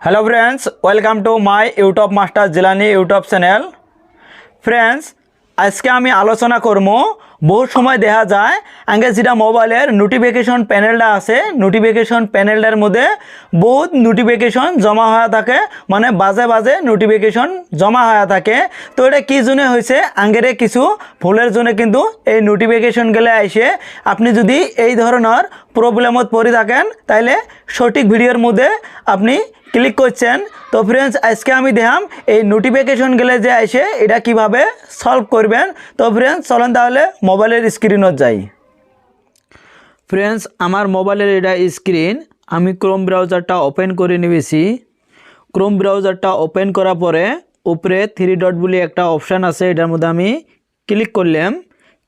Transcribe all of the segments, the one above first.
Hello friends welcome to my YouTube master Jilani YouTube channel friends আজকে আমি আলোচনা করব, বহু সময় দেখা যায় আগে যেটা মোবাইলের নোটিফিকেশন প্যানেলটা আছে নোটিফিকেশন প্যানেলটার মধ্যে বহুত নোটিফিকেশন জমা হয়ে থাকে মানে বাজে বাজে নোটিফিকেশন জমা হয়ে থাকে। তো এটা কি জন্য হয়েছে? আঙ্গেরে কিছু ভুলের জন্য কিন্তু এই নোটিফিকেশন গেলে আইসে, আপনি যদি এই ধরনের প্রবলেমত পড়ে থাকেন তাহলে সঠিক ভিডিওর মধ্যে আপনি ক্লিক করছেন, তো ফ্রেন্ডস আজকে আমি দেখাম এই নোটিফিকেশন গেলে যে আসে এটা কীভাবে সলভ করবেন। তো ফ্রেন্ডস চলেন তাহলে মোবাইলের স্ক্রিনত যাই। ফ্রেন্ডস আমার মোবাইলের এটা স্ক্রিন আমি ক্রোম ব্রাউজারটা ওপেন করে নিয়েছি। ক্রোম ব্রাউজারটা ওপেন করার পরে উপরে থ্রি ডট বলে একটা অপশান আছে, এটার মধ্যে আমি ক্লিক করলাম।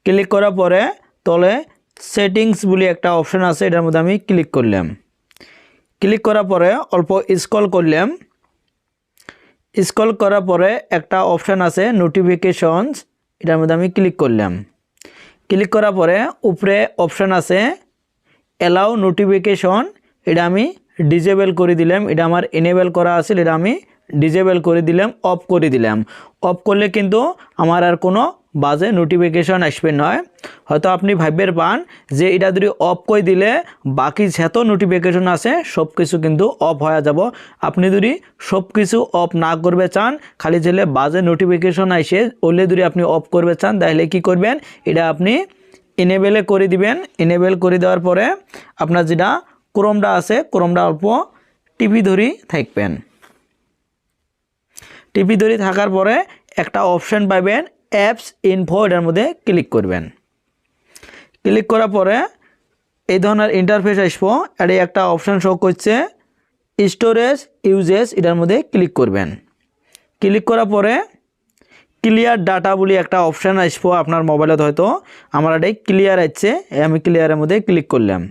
ক্লিক করার পরে তলে সেটিংস বলে একটা অপশান আছে, এটার মধ্যে আমি ক্লিক করলাম। ক্লিক করার পরে অল্প স্ক্রল করলাম। স্ক্রল করার পরে একটা অপশান আছে নোটিফিকেশনস এটার মধ্যে আমি ক্লিক করলাম। ক্লিক করার পরে উপরে অপশান আছে অ্যালাউ নোটিফিকেশন এটা আমি ডিজেবল করে দিলাম। এটা আমার এনেবেল করা আছে, এটা আমি ডিজেবল করে দিলাম অফ করে দিলাম। অফ করলে কিন্তু আমার আর কোনো বাজে নোটিফিকেশন আসবে নয়। হয়তো আপনি ভাববের পান যে এটা যদি অফ করে দিলে বাকি যত নোটিফিকেশন আছে সব কিছু কিন্তু অফ হয়ে যাব। আপনি যদি সব কিছু অফ না করবে চান, খালি যেলে বাজে নোটিফিকেশন আসে, ওলে যদি আপনি অফ করবে চান, তাহলে কি করবেন? এটা আপনি এনেবেলে করে দিবেন। এনেবেল করে দেওয়ার পরে আপনার যেটা ক্রোমটা আছে ক্রোমটা অল্প টিপি ধরি থাকবেন। টিপি ধরি থাকার পরে একটা অপশান পাবেন অ্যাপস ইনফো এটার মধ্যে ক্লিক করবেন। ক্লিক করার পরে এই ধরনের ইন্টারফেস আসব। এই একটা অপশান শো করছে। স্টোরেজ ইউজেস এটার মধ্যে ক্লিক করবেন। ক্লিক করার পরে ক্লিয়ার ডাটা বলে একটা অপশান আসব আপনার মোবাইলত হয়তো। আমার এটাই ক্লিয়ার আসছে আমি ক্লিয়ারের মধ্যে ক্লিক করলাম।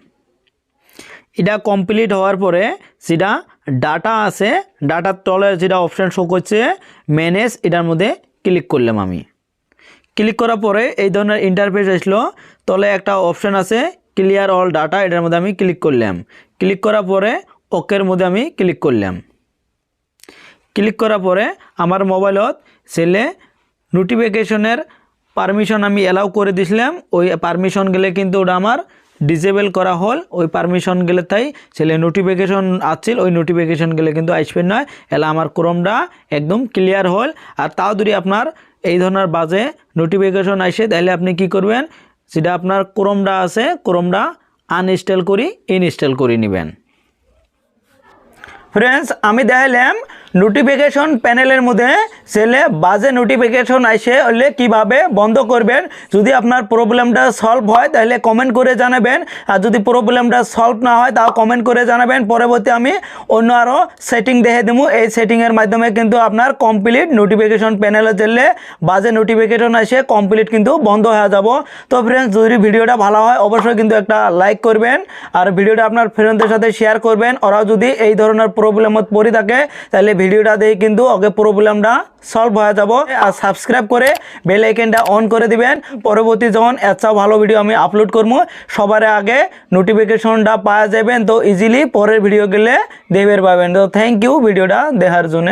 এটা কমপ্লিট হওয়ার পরে যেটা ডাটা আছে ডাটার তলে যেটা অপশান শো করছে ম্যানেজ এটার মধ্যে ক্লিক করলাম আমি। ক্লিক করার পরে এই ধরনের ইন্টারফেস আসলো। তলে একটা অপশান আছে ক্লিয়ার অল ডাটা এটার মধ্যে আমি ক্লিক করলাম। ক্লিক করার পরে ওকের মধ্যে আমি ক্লিক করলাম। ক্লিক করার পরে আমার মোবাইলত ছেলে নোটিফিকেশনের পারমিশন আমি অ্যালাউ করে দিছিলাম। ওই পারমিশন গেলে কিন্তু ওটা আমার ডিজেবল করা হল। ওই পারমিশন গেলে তাই ছেলে নোটিফিকেশন আসছিল, ওই নোটিফিকেশন গেলে কিন্তু আসবেন নয় এলা আমার ক্রোমটা একদম ক্লিয়ার হল। আর তাও যদি আপনার এই ধরনের বাজে নোটিফিকেশন আসে তাহলে আপনি কি করবেন? সেটা আপনার ক্রোমটা আছে ক্রোমটা আনইনস্টল করি ইনস্টল করে নেবেন। ফ্রেন্ডস আমি দেখালাম নোটিফিকেশন প্যানেলের মধ্যে ছেলে বাজে নোটিফিকেশন আসে, হলে কীভাবে বন্ধ করবেন? যদি আপনার প্রবলেমটা সলভ হয়, তাহলে কমেন্ট করে জানাবেন। আর যদি প্রবলেমটা সলভ না হয়, তাও কমেন্ট করে জানাবেন। পরবর্তী আমি অন্য আরও সেটিং দেখে দেবো। এই সেটিংয়ের মাধ্যমে কিন্তু আপনার কমপ্লিট নোটিফিকেশন প্যানেলে চললে বাজে নোটিফিকেশন আসে কমপ্লিট কিন্তু বন্ধ হয়ে যাব। তো ফ্রেন্ডস যদি ভিডিওটা ভালো হয়, অবশ্যই কিন্তু একটা লাইক করবেন। আর ভিডিওটা আপনার ফ্রেন্ডদের সাথে শেয়ার করবেন। ওরাও যদি এই ধরনের প্রবলেমত পড়ে থাকে, তাহলে ভিডিওটা দিয়ে কিন্তু ওকে প্রবলেমটা সলভ হয়ে যাব। আর সাবস্ক্রাইব করে বেল আইকনটা অন করে দিবেন। পরবর্তী যখন এত ভালো ভিডিও আমি আপলোড করব, সবার আগে নোটিফিকেশনটা পাওয়া যাবেন। তো ইজিলি পরের ভিডিও গেলে দেবের পাবেন। তো থ্যাংক ইউ ভিডিওটা দেখার জন্য।